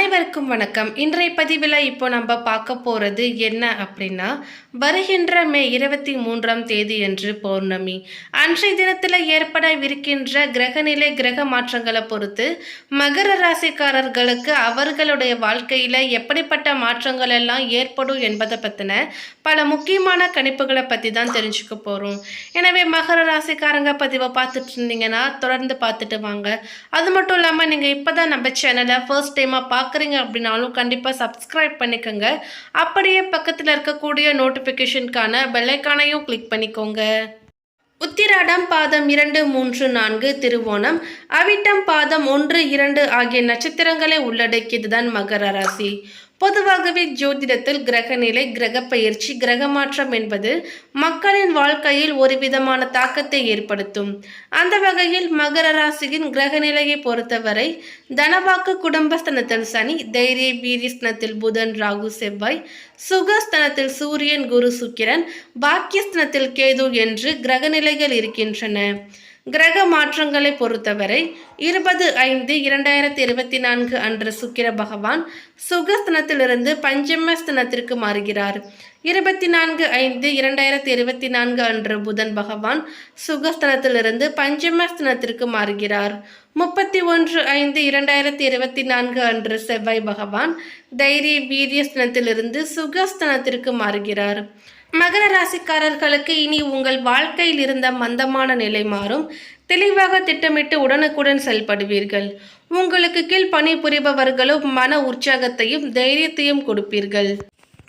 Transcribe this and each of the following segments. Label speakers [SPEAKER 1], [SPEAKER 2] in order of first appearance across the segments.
[SPEAKER 1] அனைவருக்கும் வணக்கம். இன்றைய பதிவில் இப்போ நம்ம பார்க்க போகிறது என்ன அப்படின்னா வருகின்ற மே இருபத்தி மூன்றாம் தேதி என்று பௌர்ணமி. அன்றைய தினத்தில் ஏற்படவிருக்கின்ற கிரகநிலை கிரக மாற்றங்களை பொறுத்து மகர ராசிக்காரர்களுக்கு அவர்களுடைய வாழ்க்கையில் எப்படிப்பட்ட மாற்றங்கள் எல்லாம் ஏற்படும் என்பதை பற்றின பல முக்கியமான கணிப்புகளை பற்றி தான் தெரிஞ்சுக்க போகிறோம் எனவே மகர ராசிக்காரங்க பதிவை பார்த்துட்டு இருந்தீங்கன்னா தொடர்ந்து பார்த்துட்டு வாங்க. அது மட்டும் இல்லாமல் நீங்கள் இப்போ தான் நம்ம சேனலை ஃபர்ஸ்ட் டைமாக பார்க்குறீங்க அப்படின்னாலும் கண்டிப்பாக சப்ஸ்கிரைப் பண்ணிக்கோங்க. அப்படியே பக்கத்தில் இருக்கக்கூடிய நோட்டிஃபிகேஷனுக்கான பெல்லைக்கானையும் கிளிக் பண்ணிக்கோங்க. உத்திராடம் பாதம் இரண்டு மூன்று நான்கு திருவோணம். அவிட்டம் பாதம் ஒன்று இரண்டு ஆகிய நட்சத்திரங்களை உள்ளடக்கியதுதான் மகர ராசி. பொதுவாகவே ஜோதிடத்தில் கிரகநிலை கிரக பயிற்சி கிரக மாற்றம் என்பது மக்களின் வாழ்க்கையில் ஒரு விதமான தாக்கத்தை ஏற்படுத்தும். அந்த வகையில் மகர ராசியின் கிரகநிலையை பொறுத்தவரை தனவாக்கு குடும்பஸ்தனத்தில் சனி தைரிய வீரியஸ்தனத்தில் புதன் ராகு செவ்வாய் சுகஸ்தனத்தில் சூரியன் குரு சுக்கிரன் பாக்கியஸ்தனத்தில் கேது என்று கிரகநிலைகள் இருக்கின்றன. கிரக மாற்றங்களை பொறுத்தவரை இருபது ஐந்து இரண்டாயிரத்தி இருபத்தி நான்கு அன்று சுக்கிர பகவான் சுகஸ்தனத்திலிருந்து பஞ்சமஸ்தனத்திற்கு மாறுகிறார். இருபத்தி நான்கு ஐந்து இரண்டாயிரத்தி இருபத்தி நான்கு அன்று புதன் பகவான் சுகஸ்தனத்திலிருந்து பஞ்சமஸ்தனத்திற்கு மாறுகிறார். முப்பத்தி ஒன்று ஐந்து இரண்டாயிரத்தி இருபத்தி நான்கு அன்று செவ்வாய் பகவான் தைரிய வீரியஸ்தனத்திலிருந்து சுகஸ்தனத்திற்கு மாறுகிறார். மகர ராசிக்காரர்களுக்கு இனி உங்கள் வாழ்க்கையில் இருந்த மந்தமான நிலை மாறும். தெளிவாக திட்டமிட்டு உடனுக்குடன் செயல்படுவீர்கள். உங்களுக்கு கீழ் பணிபுரிபவர்களும் மன உற்சாகத்தையும் தைரியத்தையும் கொடுப்பீர்கள்.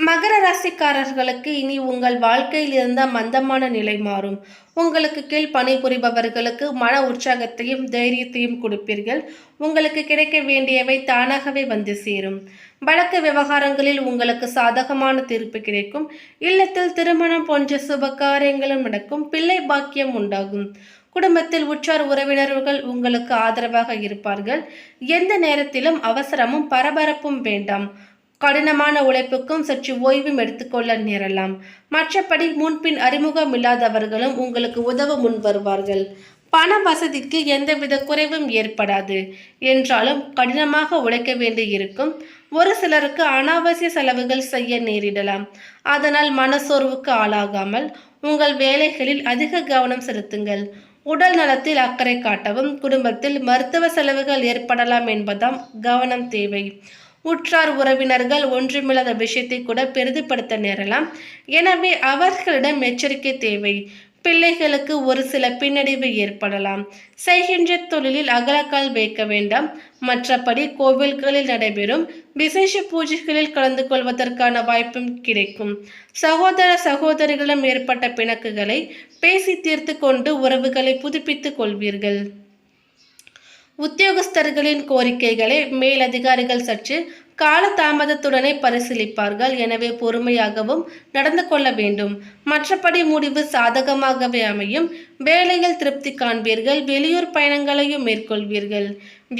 [SPEAKER 1] மகர ராசிக்காரர்களுக்கு இனி உங்கள் வாழ்க்கையில் இருந்த மந்தமான நிலை மாறும். உங்களுக்கு கீழ் பணிபுரிபவர்களுக்கு மன உற்சாகத்தையும் தைரியத்தையும் கொடுப்பீர்கள். உங்களுக்கு கிடைக்க வேண்டியவை தானாகவே வந்து சேரும். வழக்கு விவகாரங்களில் உங்களுக்கு சாதகமான தீர்ப்பு கிடைக்கும். இல்லத்தில் திருமணம் போன்ற சுப காரியங்களும் நடக்கும். பிள்ளை பாக்கியம் உண்டாகும். குடும்பத்தில் உற்றார் உறவினர்கள் உங்களுக்கு ஆதரவாக இருப்பார்கள். எந்த நேரத்திலும் அவசரமும் பரபரப்பும் வேண்டாம். கடினமான உழைப்புக்கும் சற்று ஓய்வும் எடுத்துக்கொள்ள நேரலாம். மற்றபடி முன்பின் அறிமுகம் இல்லாதவர்களும் உங்களுக்கு உதவ முன் வருவார்கள். பண வசதிக்கு எந்தவித குறைவும் ஏற்படாது. என்றாலும் கடினமாக உழைக்க வேண்டி இருக்கும் ஒரு சிலருக்கு அனாவசிய செலவுகள் செய்ய நேரிடலாம். அதனால் மனசோர்வுக்கு ஆளாகாமல் உங்கள் வேலைகளில் அதிக கவனம் செலுத்துங்கள். உடல் நலத்தில் அக்கறை காட்டவும் குடும்பத்தில் மருத்துவ செலவுகள் ஏற்படலாம் என்பதாம் கவனம் தேவை. உற்றார் உறவினர்கள் ஒன்றுமில்லாத விஷயத்தை கூட பெரிதுபடுத்த நேரலாம். எனவே அவர்களிடம் எச்சரிக்கை தேவை. பிள்ளைகளுக்கு ஒரு சில பின்னடைவு ஏற்படலாம். செய்கின்ற தொழிலில் அகலக்கால் வைக்க வேண்டாம். மற்றபடி கோவில்களில் நடைபெறும் விசேஷ பூஜைகளில் கலந்து கொள்வதற்கான வாய்ப்பும் கிடைக்கும். சகோதர சகோதரிகளிடம் ஏற்பட்ட பிணக்குகளை பேசி தீர்த்து கொண்டு உறவுகளை புதுப்பித்துக் கொள்வீர்கள். உத்தியோகஸ்தர்களின் கோரிக்கைகளை மேலதிகாரிகள் சற்று காலதாமதத்துடனே பரிசீலிப்பார்கள். எனவே பொறுமையாகவும் நடந்து கொள்ள வேண்டும். மற்றபடி முடிவு சாதகமாகவே அமையும். வேலையில் திருப்தி காண்பீர்கள். வெளியூர் பயணங்களையும் மேற்கொள்வீர்கள்.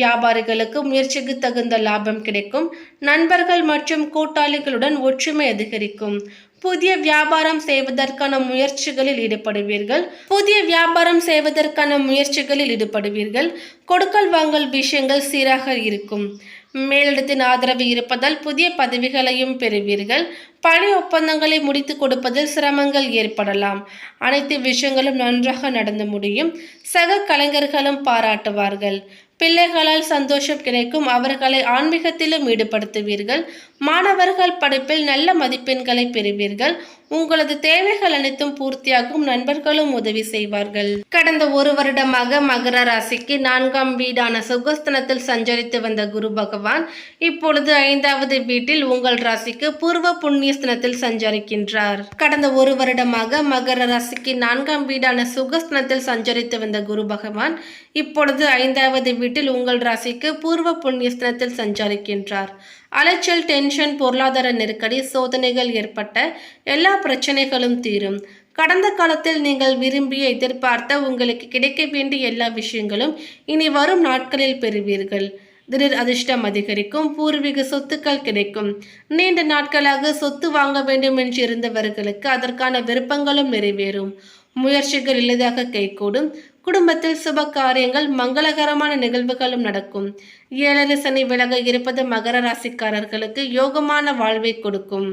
[SPEAKER 1] வியாபாரிகளுக்கு முயற்சிக்கு தகுந்த லாபம் கிடைக்கும். நண்பர்கள் மற்றும் கூட்டாளிகளுடன் ஒற்றுமை அதிகரிக்கும். புதிய வியாபாரம் செய்வதற்கான முயற்சிகளில் ஈடுபடுவீர்கள். புதிய வியாபாரம் செய்வதற்கான முயற்சிகளில் ஈடுபடுவீர்கள். கொடுக்கல் வாங்கல் விஷயங்கள் சீராக இருக்கும். மேலிடத்தின் ஆதரவு இருப்பதால் புதிய பதவிகளையும் பெறுவீர்கள். பணி ஒப்பந்தங்களை முடித்து கொடுப்பதில் சிரமங்கள் ஏற்படலாம். அனைத்து விஷயங்களும் நன்றாக நடந்து முடியும். சக கலைஞர்களும் பாராட்டுவார்கள். பிள்ளைகளால் சந்தோஷம் கிடைக்கும். அவர்களை ஆன்மீகத்திலும் ஈடுபடுத்துவீர்கள். மாணவர்கள் படிப்பில் நல்ல மதிப்பெண்களை பெறுவீர்கள். உங்களது தேவைகள் அனைத்தும் பூர்த்தியாகும் நண்பர்களும் உதவி செய்வார்கள். கடந்த ஒரு வருடமாக மகர ராசிக்கு நான்காம் வீடான சுகஸ்தனத்தில் சஞ்சரித்து வந்த குரு பகவான் இப்பொழுது ஐந்தாவது வீட்டில் உங்கள் ராசிக்கு பூர்வ புண்ணியஸ்தனத்தில் சஞ்சரிக்கின்றார். கடந்த ஒரு வருடமாக மகர ராசிக்கு நான்காம் வீடான சுகஸ்தனத்தில் சஞ்சரித்து வந்த குரு பகவான் இப்பொழுது ஐந்தாவது வீட்டில் உங்கள் ராசிக்கு பூர்வ புண்ணியஸ்தனத்தில் சஞ்சரிக்கின்றார். அலைச்சல் டென்ஷன் பொருளாதார நெருக்கடி சோதனைகள் ஏற்பட்ட எல்லா பிரச்சனைகளும் தீரும். கடந்த காலத்தில் நீங்கள் விரும்பிய எதிர்பார்த்த உங்களுக்கு கிடைக்க வேண்டிய எல்லா விஷயங்களும் இனி வரும் நாட்களில் பெறுவீர்கள். திடீர் அதிர்ஷ்டம் அதிகரிக்கும் பூர்வீக சொத்துக்கள் கிடைக்கும். நீண்ட நாட்களாக சொத்து வாங்க வேண்டும் என்று இருந்தவர்களுக்கு அதற்கான விருப்பங்களும் நிறைவேறும். முயற்சிகள் எளிதாக கைகூடும். குடும்பத்தில் சுப காரியங்கள் மங்களகரமான நிகழ்வுகளும் நடக்கும். ஏழரை சனி விலக இருப்பது மகர ராசிக்காரர்களுக்கு யோகமான வாழ்வை கொடுக்கும்.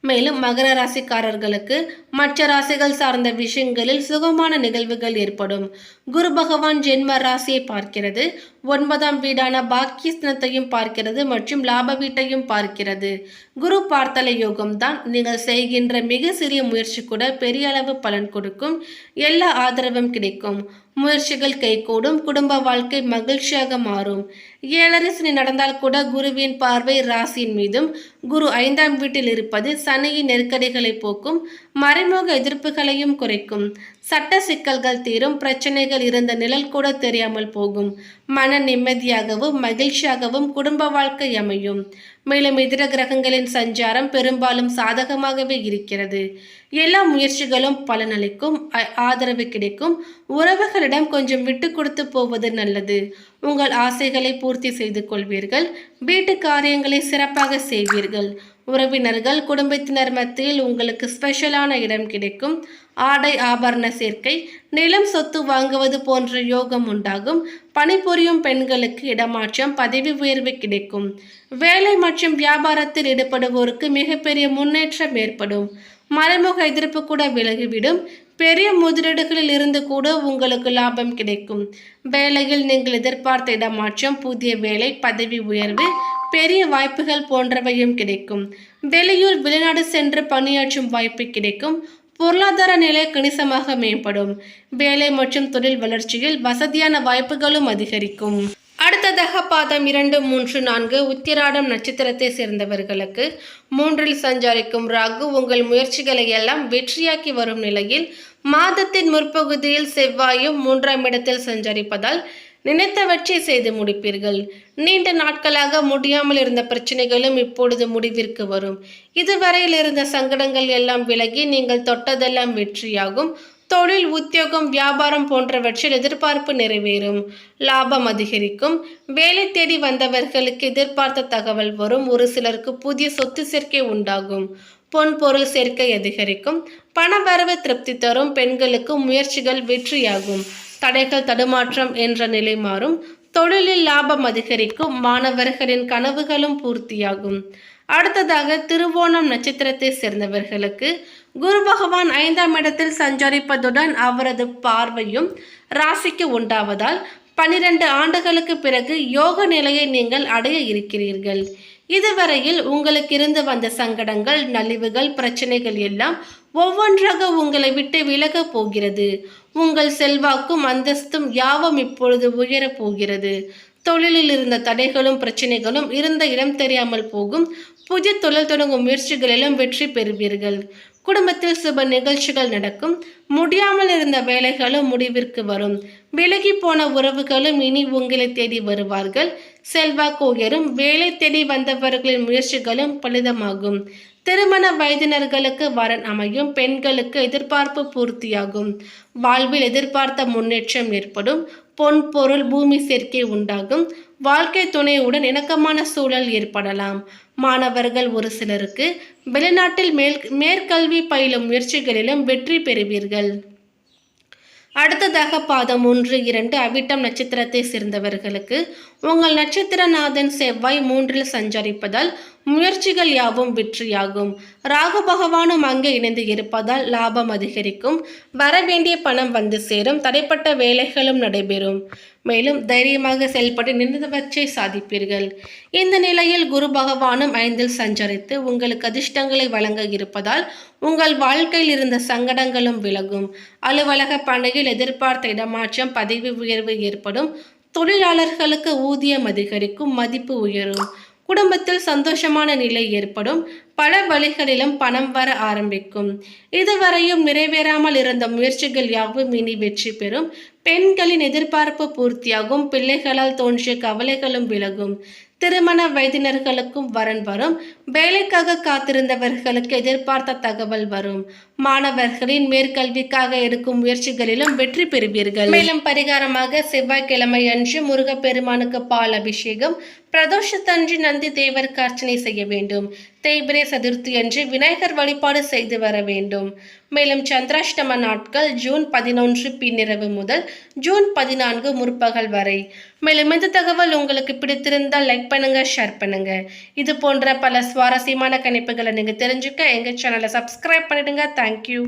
[SPEAKER 1] மேலும் மகர ராசிக்காரர்களுக்கு மற்ற ராசிகள் சார்ந்த விஷயங்களில் சுகமான நிகழ்வுகள் ஏற்படும். குரு பகவான் ஜென்ம ராசியை பார்க்கிறது. ஒன்பதாம் வீடான பாக்கியஸ்தனத்தையும் பார்க்கிறது மற்றும் லாப வீட்டையும் பார்க்கிறது. குரு பார்த்தல யோகம் தான் நீங்கள் செய்கின்ற மிக சிறிய முயற்சி கூட பெரிய அளவு பலன் கொடுக்கும். எல்லா ஆதரவும் கிடைக்கும். முயற்சிகள் கைகூடும் குடும்ப வாழ்க்கை மகிழ்ச்சியாக மாறும். ஏழரை சனி நடந்தால் கூட குருவின் பார்வை ராசியின் மீதும் குரு ஐந்தாம் வீட்டில் இருப்பது சனியின் நெருக்கடிகளை போக்கும் மறைமுக எதிர்ப்புகளையும் குறைக்கும். சட்ட சிக்கல்கள் தீரும் பிரச்சனைகள் இருந்த நிழல் கூட தெரியாமல் போகும். மன நிம்மதியாகவும் மகிழ்ச்சியாகவும் குடும்ப வாழ்க்கை அமையும். மேலும் இதர கிரகங்களின் சஞ்சாரம் பெரும்பாலும் சாதகமாகவே இருக்கிறது. எல்லா முயற்சிகளும் பலனளிக்கும் ஆதரவு கிடைக்கும். உறவுகளிடம் கொஞ்சம் விட்டு கொடுத்து போவது நல்லது. உங்கள் ஆசைகளை பூர்த்தி செய்து கொள்வீர்கள். வீட்டு காரியங்களை சிறப்பாக செய்வீர்கள். உறவினர்கள் குடும்பத்தினர் மத்தியில் உங்களுக்கு ஸ்பெஷலான இடம் கிடைக்கும். ஆடை ஆபரண சேர்க்கை நிலம் சொத்து வாங்குவது போன்ற யோகம் உண்டாகும். பணிபுரியும் பெண்களுக்கு இடமாற்றம் பதவி உயர்வு கிடைக்கும். வேலை மற்றும் வியாபாரத்தில் ஈடுபடுவோருக்கு மிகப்பெரிய முன்னேற்றம் ஏற்படும். மறைமுக எதிர்ப்பு கூட விலகிவிடும். பெரிய முதலீடுகளில் இருந்து கூட உங்களுக்கு லாபம் கிடைக்கும். வேலையில் நீங்கள் எதிர்பார்த்த இடமாற்றம் புதிய வேலை பதவி உயர்வு பெரிய வாய்ப்புகள் போன்றவையும் கிடைக்கும். வெளியூர் வெளிநாடு சென்று பணியாற்றும் வாய்ப்பு கிடைக்கும். பொருளாதார நிலை கணிசமாக மேம்படும். வேலை மற்றும் தொழில் வளர்ச்சியில் வசதியான வாய்ப்புகளும் அதிகரிக்கும். அடுத்ததாக பாதம் இரண்டு மூன்று நான்கு உத்திராடம் நட்சத்திரத்தை சேர்ந்தவர்களுக்கு மூன்றில் சஞ்சாரிக்கும் ராகு உங்கள் முயற்சிகளை எல்லாம் வெற்றியாக்கி வரும் நிலையில் மாதத்தின் முற்பகுதியில் செவ்வாயும் மூன்றாம் இடத்தில் சஞ்சரிப்பதால் நினைத்தவற்றை செய்து முடிப்பீர்கள். நீண்ட நாட்களாக முடியாமல் இருந்த பிரச்சனைகளும் இப்பொழுது முடிவிற்கு வரும். இதுவரையில் இருந்த சங்கடங்கள் எல்லாம் விலகி நீங்கள் தொட்டதெல்லாம் வெற்றியாகும். தொழில் உத்தியோகம் வியாபாரம் போன்றவற்றில் எதிர்பார்ப்பு நிறைவேறும். லாபம் அதிகரிக்கும். வேலை தேடி வந்தவர்களுக்கு எதிர்பார்த்த தகவல் வரும். ஒரு சிலருக்கு புதிய சொத்து சேர்க்கை உண்டாகும். பொன் பொருள் சேர்க்கை அதிகரிக்கும். பணவரவு திருப்தி தரும். பெண்களுக்கு முயற்சிகள் வெற்றியாகும். தடைகள் தடுமாற்றம் என்ற நிலை மாறும். தொழிலில் லாபம் அதிகரிக்கும். மாணவர்களின் கனவுகளும் பூர்த்தியாகும். அடுத்ததாக திருவோணம் நட்சத்திரத்தை சேர்ந்தவர்களுக்கு குரு பகவான் ஐந்தாம் இடத்தில் சஞ்சரிப்பதுடன் அவரது பார்வையும் ராசிக்கு உண்டாவதால் பனிரெண்டு ஆண்டுகளுக்கு பிறகு யோக நிலையை நீங்கள் அடைய இருக்கிறீர்கள். இதுவரையில் உங்களுக்கு இருந்து வந்த சங்கடங்கள் நலிவுகள் பிரச்சனைகள் எல்லாம் ஒவ்வொன்றாக உங்களை விட்டு விலகப் போகிறது. உங்கள் செல்வாக்கும் அந்தஸ்தும் யாவும் இப்பொழுது உயரப் போகிறது. தொழிலில் இருந்த தடைகளும் பிரச்சனைகளும் இருந்த இடம் தெரியாமல் போகும். புதிய தொழில் தொடங்கும் முயற்சிகளிலும் வெற்றி பெறுவீர்கள். குடும்பத்தில் சுப நிகழ்ச்சிகள் நடக்கும். முடியாமல் இருந்த வேலைகளும் முடிவிற்கு வரும். விலகி போன உறவுகளும் இனி உங்களை தேடி வருவார்கள். செல்வாக்கு உயரும். வேலை தேடி வந்தவர்களின் முயற்சிகளும் பலிதமாகும். திருமண வயதினர்களுக்கு வரன் அமையும். பெண்களுக்கு எதிர்பார்ப்பு பூர்த்தியாகும். வாழ்வில் எதிர்பார்த்த முன்னேற்றம் ஏற்படும். பொன் பொருள் பூமி சேர்க்கை உண்டாகும். வாழ்க்கை துணையுடன் இணக்கமான சூழல் ஏற்படலாம். மாணவர்கள் ஒரு சிலருக்கு வெளிநாட்டில் மேல் மேற்கல்வி பயிலும் முயற்சிகளிலும் வெற்றி பெறுவீர்கள். அடுத்ததாக பாதம் ஒன்று இரண்டு அவிட்டம் நட்சத்திரத்தை சேர்ந்தவர்களுக்கு உங்கள் நட்சத்திரநாதன் செவ்வாய் மூன்றில் சஞ்சரிப்பதால் முயற்சிகள் யாவும் வெற்றியாகும். ராகு பகவானும் அங்கே இணைந்து இருப்பதால் லாபம் அதிகரிக்கும். வரவேண்டிய பணம் வந்து சேரும். தடைப்பட்ட வேலைகளும் நடைபெறும். மேலும் தைரியமாக செயல்பட்டு நினைந்தவற்றை சாதிப்பீர்கள். இந்த நிலையில் குரு பகவானும் ஐந்தில் சஞ்சரித்து உங்களுக்கு அதிர்ஷ்டங்களை வழங்க இருப்பதால் உங்கள் வாழ்க்கையில் இருந்த சங்கடங்களும் விலகும். அலுவலக பணியில் எதிர்பார்த்த இடமாற்றம் பதவி உயர்வு ஏற்படும். தொழிலாளர்களுக்கு ஊதியம் அதிகரிக்கும் மதிப்பு உயரும். குடும்பத்தில் சந்தோஷமான நிலை ஏற்படும். பல வழிகளிலும் பணம் வர ஆரம்பிக்கும். இதுவரையும் நிறைவேறாமல் இருந்த முயற்சிகள் யாவும் இனி வெற்றி பெறும். பெண்களின் எதிர்பார்ப்பு பூர்த்தியாகும். பிள்ளைகளால் தோன்றிய கவலைகளும் விலகும். திருமண வயதினர்களுக்கும் வரன் வரும். வேலைக்காக காத்திருந்தவர்களுக்கு எதிர்பார்த்த தகவல் வரும். மாணவர்களின் மேற்கல்விக்காக எடுக்கும் முயற்சிகளிலும் வெற்றி பெறுவீர்கள். மேலும் பரிகாரமாக செவ்வாய்க்கிழமை அன்று முருகப்பெருமானுக்கு பால் அபிஷேகம் பிரதோஷத்தன்று நந்தி தேவருக்கு அர்ச்சனை செய்ய வேண்டும். தேய்பிரை சதுர்த்தி அன்று விநாயகர் வழிபாடு செய்து வர வேண்டும். மேலும் சந்திராஷ்டம நாட்கள் ஜூன் பதினொன்று பின்னிரவு முதல் ஜூன் பதினான்கு முற்பகல் வரை. மேலும் இந்த தகவல் உங்களுக்கு பிடித்திருந்தால் லைக் பண்ணுங்க ஷேர் பண்ணுங்க. இது போன்ற பல சுவாரஸ்யமான கணிப்புகளை நீங்க தெரிஞ்சுக்க எங்க சேனலை சப்ஸ்கிரைப் பண்ணிடுங்க. தேங்க்யூ